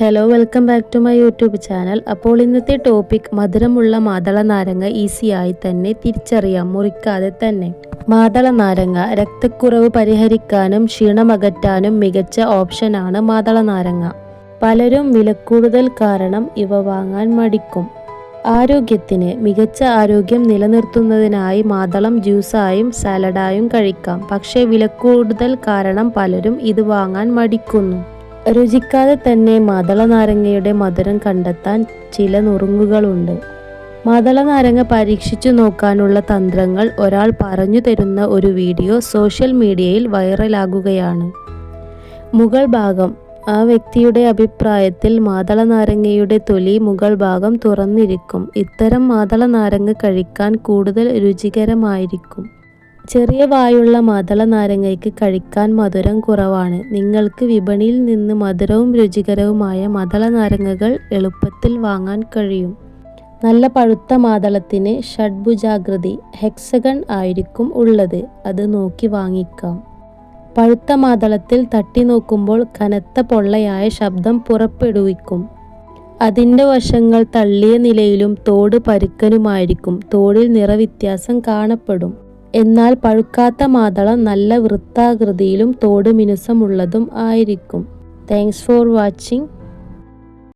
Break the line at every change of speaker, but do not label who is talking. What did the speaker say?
Hello welcome back to my YouTube channel അപ്പോൾ ഇന്നത്തെ topic മധുരമുള്ള മാതള നാരങ്ങ ഈസിയായി തന്നെ തിരിച്ചറിയാം. മുറിക്കാതെ തന്നെ. മാതള നാരങ്ങ രക്തക്കുറവ് പരിഹരിക്കാനും ക്ഷീണമകറ്റാനും മികച്ച ഓപ്ഷനാണ് മാതള നാരങ്ങ. പലരും വിലക്കൂടുതൽ കാരണം ഇവ വാങ്ങാൻ മടിക്കും. ആരോഗ്യത്തിന് മികച്ച ആരോഗ്യം നിലനിർത്തുന്നതിനായി മാതളം ജ്യൂസായും സാലഡായും കഴിക്കാം. പക്ഷേ വിലക്കൂടുതൽ കാരണം പലരും ഇത് വാങ്ങാൻ മടിക്കുന്നു. രുചിക്കാതെ തന്നെ മാതള നാരങ്ങയുടെ മധുരം കണ്ടെത്താൻ ചില നുറുങ്ങുകളുണ്ട്. മാതള നാരങ്ങ പരീക്ഷിച്ചു നോക്കാനുള്ള തന്ത്രങ്ങൾ ഒരാൾ പറഞ്ഞു തരുന്ന ഒരു വീഡിയോ സോഷ്യൽ മീഡിയയിൽ വൈറലാകുകയാണ്. മുകൾ ഭാഗം. ആ വ്യക്തിയുടെ അഭിപ്രായത്തിൽ മാതള നാരങ്ങയുടെ തൊലി മുകൾ ഭാഗം തുറന്നിരിക്കും. ഇത്തരം മാതള നാരങ്ങ കഴിക്കാൻ കൂടുതൽ രുചികരമായിരിക്കും. ചെറിയ വായുള്ള മാതള നാരങ്ങയ്ക്ക് കഴിക്കാൻ മധുരം കുറവാണ്. നിങ്ങൾക്ക് വിപണിയിൽ നിന്ന് മധുരവും രുചികരവുമായ മദള നാരങ്ങകൾ എളുപ്പത്തിൽ വാങ്ങാൻ കഴിയും. നല്ല പഴുത്ത മാതളത്തിന് ഷഡ്ഭുജാകൃതി ഹെക്സഗൺ ആയിരിക്കും ഉള്ളത്. അത് നോക്കി വാങ്ങിക്കാം. പഴുത്ത മാതളത്തിൽ തട്ടി നോക്കുമ്പോൾ കനത്ത പൊള്ളയായ ശബ്ദം പുറപ്പെടുവിക്കും. അതിന്റെ വശങ്ങൾ തള്ളിയ നിലയിലും തോട് പരുക്കനുമായിരിക്കും. തോടിൽ നിറവ്യത്യാസം കാണപ്പെടും. എന്നാൽ പഴുക്കാത്ത മാതളം നല്ല വൃത്താകൃതിയിലും തോട് മിനുസമുള്ളതും ആയിരിക്കും. Thanks for watching